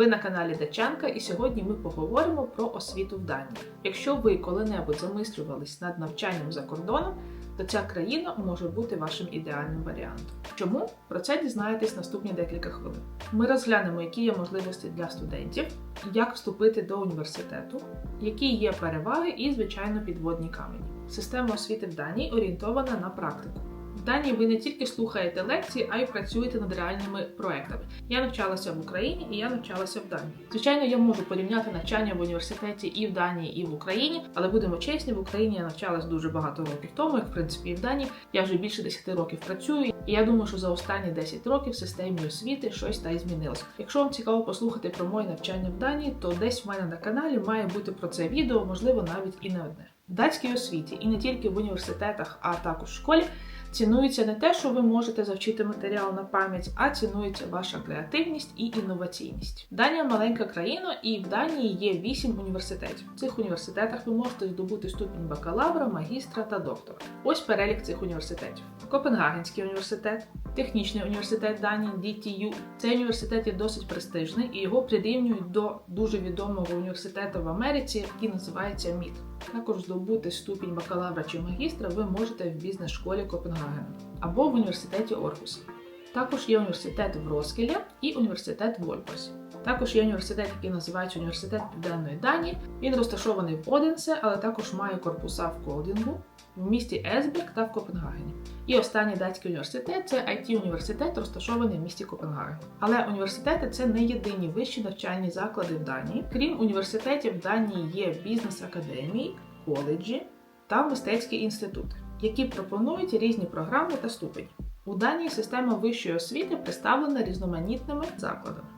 Ви на каналі Дачанка, і сьогодні ми поговоримо про освіту в Данії. Якщо ви коли-небудь замислювались над навчанням за кордоном, то ця країна може бути вашим ідеальним варіантом. Чому? Про це дізнаєтесь наступні декілька хвилин. Ми розглянемо, які є можливості для студентів, як вступити до університету, які є переваги і, звичайно, підводні камені. Система освіти в Данії орієнтована на практику. В Данії ви не тільки слухаєте лекції, а й працюєте над реальними проектами. Я навчалася в Україні і я навчалася в Данії. Звичайно, я можу порівняти навчання в університеті і в Данії, і в Україні, але будемо чесні, в Україні я навчалась дуже багато років тому, як в принципі і в Данії. Я вже більше 10 років працюю, і я думаю, що за останні 10 років в системі освіти щось та й змінилось. Якщо вам цікаво послухати про моє навчання в Данії, то десь в мене на каналі має бути про це відео, можливо, навіть і не одне. В датській освіті і не тільки в університетах, а також в школі. Цінується не те, що ви можете завчити матеріал на пам'ять, а цінується ваша креативність і інноваційність. Данія маленька країна, і в Данії є 8 університетів. В цих університетах ви можете здобути ступінь бакалавра, магістра та доктора. Ось перелік цих університетів: Копенгагенський університет, Технічний університет Данії DTU. Цей університет є досить престижний і його прирівнюють до дуже відомого університету в Америці, який називається МІД. Також здобути ступінь бакалавра чи магістра ви можете в бізнес-школі Копенгагена або в університеті Орхус. Також є університет в Роскілі і університет в Ольборсі. Також є університет, який називається Університет Південної Данії. Він розташований в Оденсе, але також має корпуса в Колдінгу, в місті Есберг та в Копенгагені. І останній датський університет це it університет, розташований в місті Копенгаген. Але університети це не єдині вищі навчальні заклади в Данії. Крім університетів, в Данії є бізнес-академії, коледжі та мистецькі інститути, які пропонують різні програми та ступені. У Данії система вищої освіти представлена різноманітними закладами.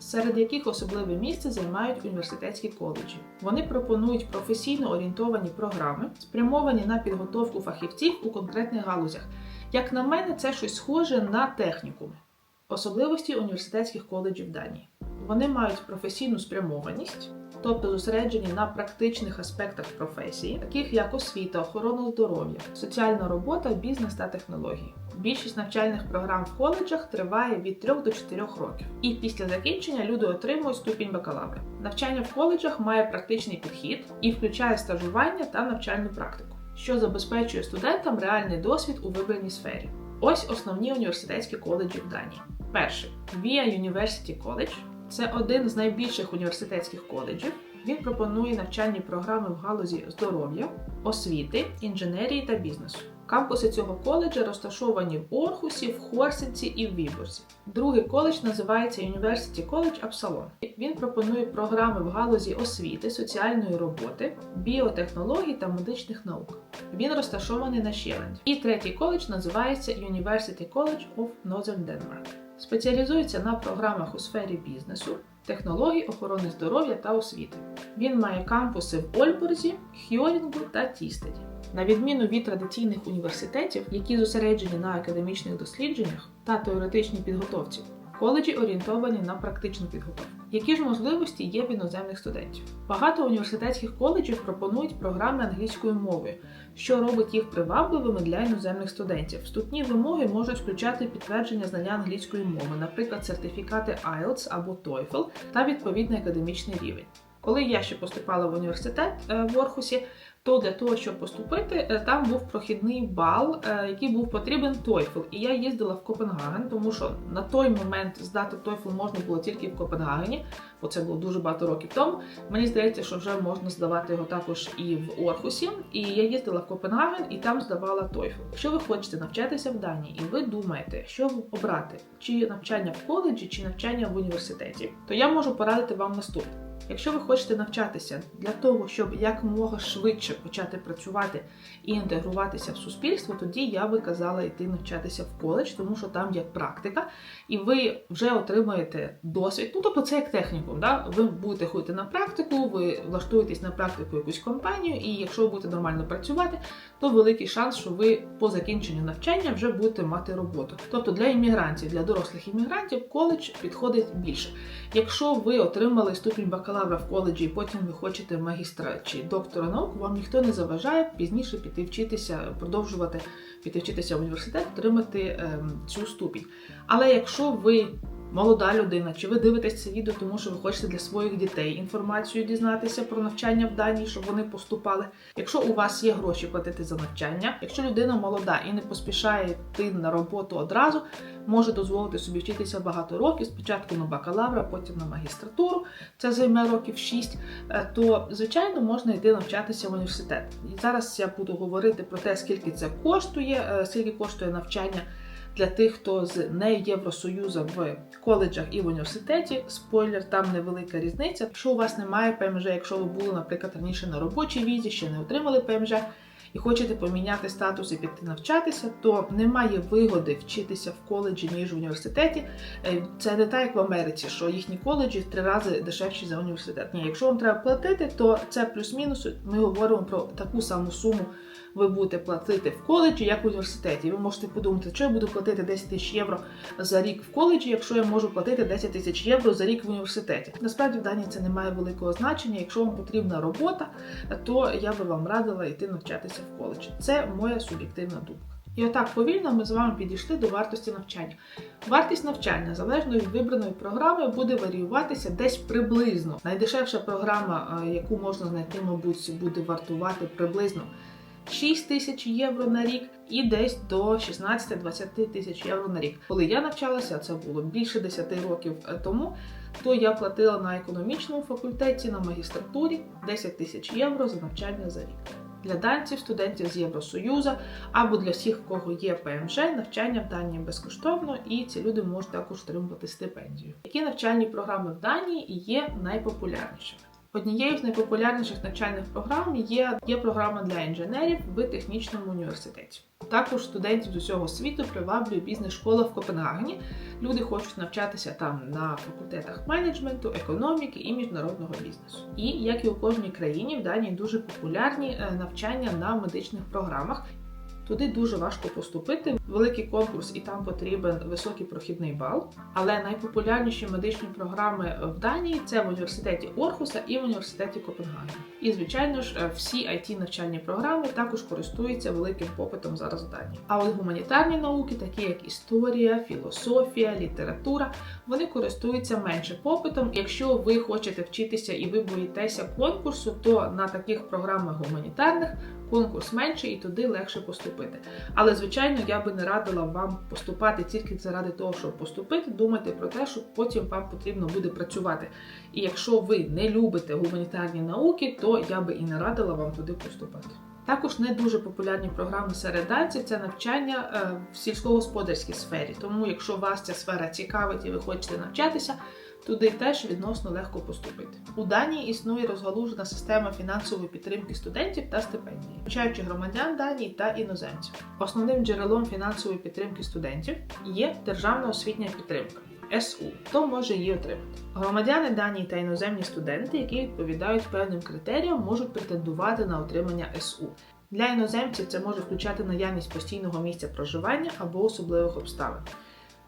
Серед яких особливе місце займають університетські коледжі. Вони пропонують професійно орієнтовані програми, спрямовані на підготовку фахівців у конкретних галузях. Як на мене, це щось схоже на технікуми. Особливості університетських коледжів Данії. Вони мають професійну спрямованість, тобто зосереджені на практичних аспектах професії, таких як освіта, охорона здоров'я, соціальна робота, бізнес та технології. Більшість навчальних програм в коледжах триває від 3 до 4 років, і після закінчення люди отримують ступінь бакалавра. Навчання в коледжах має практичний підхід і включає стажування та навчальну практику, що забезпечує студентам реальний досвід у вибраній сфері. Ось основні університетські коледжі в Данії. Перший VIA University College – це один з найбільших університетських коледжів. Він пропонує навчальні програми в галузі здоров'я, освіти, інженерії та бізнесу. Кампуси цього коледжа розташовані в Орхусі, в Хорсенці і в Віборзі. Другий коледж називається University College Absalon. Він пропонує програми в галузі освіти, соціальної роботи, біотехнологій та медичних наук. Він розташований на Щеленді. І третій коледж називається University College of Northern Denmark. Спеціалізується на програмах у сфері бізнесу, технологій, охорони здоров'я та освіти. Він має кампуси в Ольборзі, Хьорінгу та Тістеді. На відміну від традиційних університетів, які зосереджені на академічних дослідженнях та теоретичній підготовці, коледжі орієнтовані на практичну підготовку. Які ж можливості є в іноземних студентів? Багато університетських коледжів пропонують програми англійською мовою, що робить їх привабливими для іноземних студентів. Вступні вимоги можуть включати підтвердження знання англійської мови, наприклад, сертифікати IELTS або TOEFL та відповідний академічний рівень. Коли я ще поступала в університет в Орхусі, то для того, щоб поступити, там був прохідний бал, який був потрібен TOEFL. І я їздила в Копенгаген, тому що на той момент здати TOEFL можна було тільки в Копенгагені, бо це було дуже багато років тому. Мені здається, що вже можна здавати його також і в Орхусі. І я їздила в Копенгаген і там здавала TOEFL. Якщо ви хочете навчатися в Данії і ви думаєте, що обрати, чи навчання в коледжі, чи навчання в університеті, то я можу порадити вам наступне. Якщо ви хочете навчатися для того, щоб якомога швидше почати працювати і інтегруватися в суспільство, тоді я би казала йти навчатися в коледж, тому що там є практика, і ви вже отримаєте досвід. Ну тобто це як технікум. Да? Ви будете ходити на практику, ви влаштуєтесь на практику якусь компанію, і якщо ви будете нормально працювати, то великий шанс, що ви по закінченню навчання вже будете мати роботу. Тобто для іммігрантів, для дорослих іммігрантів, коледж підходить більше. Якщо ви отримали ступінь бакалавра в коледжі, і потім ви хочете магістра чи доктора наук, вам ніхто не заважає пізніше піти вчитися, продовжувати піти вчитися в університет, отримати ем, цю ступінь. Але якщо ви молода людина, чи ви дивитесь це відео, тому що ви хочете для своїх дітей інформацію дізнатися про навчання в Данії, щоб вони поступали. Якщо у вас є гроші платити за навчання, якщо людина молода і не поспішає йти на роботу одразу, може дозволити собі вчитися багато років, спочатку на бакалавра, потім на магістратуру, це займе років 6, е, то звичайно можна йти навчатися в університет. І зараз я буду говорити про те, скільки це коштує, е, скільки коштує навчання для тих, хто з не Євросоюзу в коледжах і в університеті. Спойлер, там невелика різниця. Якщо у вас немає ПМЖ, якщо ви були, наприклад, раніше на робочій візі, ще не отримали ПМЖ. І хочете поміняти статус і піти навчатися, то немає вигоди вчитися в коледжі ніж в університеті. Е, Це не так, як в Америці, що їхні коледжі три рази дешевші за університет. Ні, якщо вам треба платити, то це плюс-мінус. Ми говоримо про таку саму суму ви будете платити в коледжі, як в університеті. Ви можете подумати, що я буду платити 10 тисяч євро за рік в коледжі, якщо я можу платити 10 тисяч євро за рік в університеті. Насправді в Данії це не має великого значення. Якщо вам потрібна робота, то я би вам радила йти навчатися в коледжі. Це моя суб'єктивна думка. І отак повільно ми з вами підійшли до вартості навчання. Вартість навчання залежно від вибраної програми буде варіюватися десь приблизно. Найдешевша програма, е, яку можна знайти, мабуть, буде вартувати приблизно 6 тисяч євро на рік і десь до 16-20 тисяч євро на рік. Коли я навчалася, це було більше 10 років тому. То я платила на економічному факультеті на магістратурі 10 тисяч євро за навчання за рік. Для данців, студентів з Євросоюзу або для всіх, в кого є ПМЖ, навчання в Данії безкоштовно, і ці люди можуть також отримувати стипендію. Які навчальні програми в Данії є найпопулярнішими? Однією з найпопулярніших навчальних програм є, є програма для інженерів в технічному університеті. Також студентів з усього світу приваблює бізнес-школа в Копенгагені. Люди хочуть навчатися там на факультетах менеджменту, економіки і міжнародного бізнесу. І як і у кожній країні, в Данії дуже популярні е, навчання на медичних програмах. Туди дуже важко поступити. Великий конкурс, і там потрібен високий прохідний бал. Але найпопулярніші медичні програми в Данії це в університеті Орхуса і в університеті Копенгаген. І, звичайно ж, всі it навчальні програми також користуються великим попитом зараз в Данії. А от гуманітарні науки, такі як історія, філософія, література, вони користуються менше попитом. Якщо ви хочете вчитися і ви боїтеся конкурсу, то на таких програмах гуманітарних конкурс менший і туди легше поступити. Але, звичайно, я би не радила вам поступати тільки заради того, щоб поступити. Думайте про те, що потім вам потрібно буде працювати. І якщо ви не любите гуманітарні науки, то я би і не радила вам туди поступати. Також не дуже популярні програми серед данців це навчання е, в сільськогосподарській сфері. Тому, якщо вас ця сфера цікавить і ви хочете навчатися, туди теж відносно легко поступити. У Данії існує розгалужена система фінансової підтримки студентів та стипендії, включаючи громадян Данії та іноземців. Основним джерелом фінансової підтримки студентів є державна освітня підтримка. СУ, хто може її отримати. Громадяни Данії та іноземні студенти, які відповідають певним критеріям, можуть претендувати на отримання СУ. Для іноземців це може включати наявність постійного місця проживання або особливих обставин.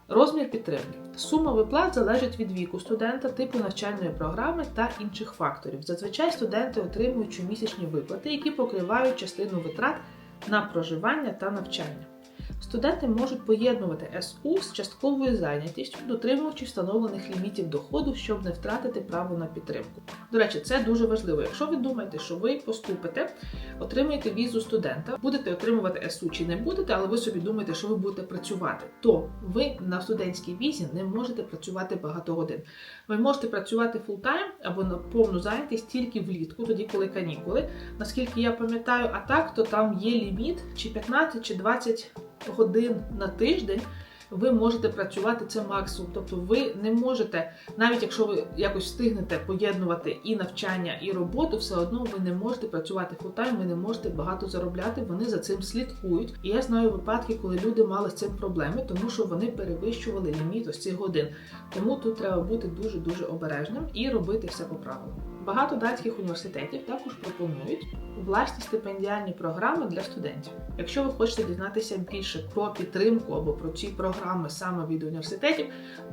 Розмір підтримки. Сума виплат залежить від віку студента, типу навчальної програми та інших факторів. Зазвичай студенти отримують щомісячні виплати, які покривають частину витрат на проживання та навчання. Студенти можуть поєднувати СУ з частковою зайнятістю, дотримуючи встановлених лімітів доходу, щоб не втратити право на підтримку. До речі, це дуже важливо. Якщо ви думаєте, що ви поступите, отримуєте візу студента, будете отримувати СУ чи не будете, але ви собі думаєте, що ви будете працювати, то ви на студентській візі не можете працювати багато годин. Ви можете працювати фултайм або на повну зайнятість тільки влітку, тоді коли канікули. Наскільки я пам'ятаю, а так, то там є ліміт чи 15 чи 20 годин на тиждень. Ви можете працювати це максимум, тобто ви не можете, навіть якщо ви якось встигнете поєднувати і навчання, і роботу, все одно ви не можете працювати фултайм, ви не можете багато заробляти. Вони за цим слідкують. І я знаю випадки, коли люди мали з цим проблеми, тому що вони перевищували ліміт ось цих годин. Тому тут треба бути дуже дуже обережним і робити все по правилам. Багато данських університетів також пропонують власні стипендіальні програми для студентів. Якщо ви хочете дізнатися більше про підтримку або про ці програми саме від університетів,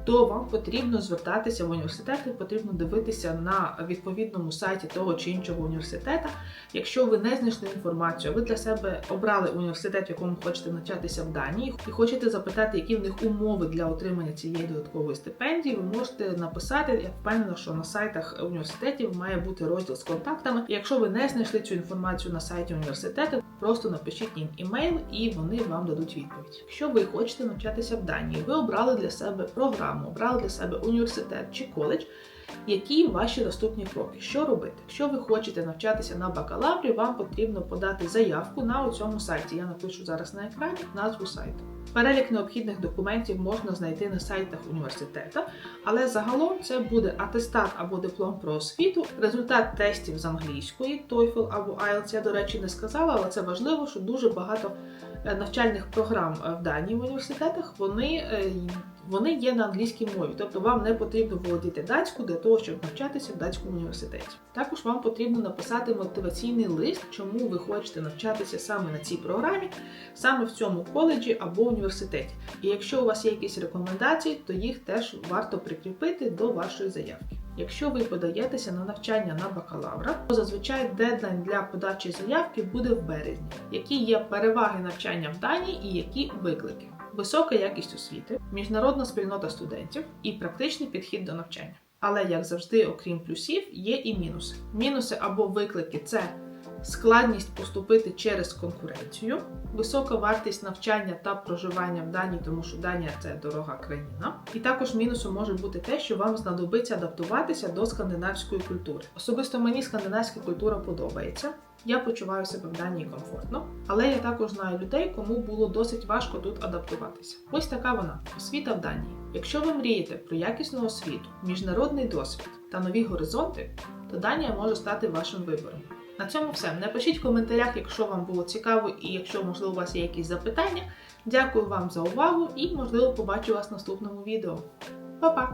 то вам потрібно звертатися в університети, потрібно дивитися на відповідному сайті того чи іншого університету. Якщо ви не знайшли інформацію, ви для себе обрали університет, в якому хочете навчатися в Данії, і хочете запитати, які в них умови для отримання цієї додаткової стипендії, ви можете написати. Я впевнена, що на сайтах університетів має бути розділ з контактами. Якщо ви не знайшли цю інформацію на сайті університету, просто напишіть їм імейл, і вони вам дадуть відповідь. Якщо ви хочете навчатися в Данії, ви обрали для себе програму, обрали для себе університет чи коледж. Які ваші наступні кроки? Що робити? Якщо ви хочете навчатися на бакалаврі, вам потрібно подати заявку на цьому сайті. Я напишу зараз на екрані назву сайту. Перелік необхідних документів можна знайти на сайтах університету, але загалом це буде атестат або диплом про освіту, результат тестів з англійської, TOEFL або IELTS, я, до речі, не сказала, але це важливо, що дуже багато е, навчальних програм е, в Данії в університетах вони, е, вони є на англійській мові, тобто вам не потрібно володіти датську для того, щоб навчатися в датському університеті. Також вам потрібно написати мотиваційний лист, чому ви хочете навчатися саме на цій програмі, саме в цьому коледжі або університеті. І якщо у вас є якісь рекомендації, то їх теж варто прикріпити до вашої заявки. Якщо ви подаєтеся на навчання на бакалавра, то зазвичай дедлайн для подачі заявки буде в березні. Які є переваги навчання в Данії і які виклики? Висока якість освіти, міжнародна спільнота студентів і практичний підхід до навчання. Але як завжди, окрім плюсів, є і мінуси. Мінуси або виклики це складність поступити через конкуренцію, висока вартість навчання та проживання в Данії, тому що Данія це дорога країна. І також мінусом може бути те, що вам знадобиться адаптуватися до скандинавської культури. Особисто мені скандинавська культура подобається. Я почуваю себе в Данії комфортно, але я також знаю людей, кому було досить важко тут адаптуватися. Ось така вона освіта в Данії. Якщо ви мрієте про якісну освіту, міжнародний досвід та нові горизонти, то Данія може стати вашим вибором. На цьому все. Напишіть в коментарях, якщо вам було цікаво і якщо, можливо, у вас є якісь запитання. Дякую вам за увагу і, можливо, побачу вас в наступному відео. Па-па!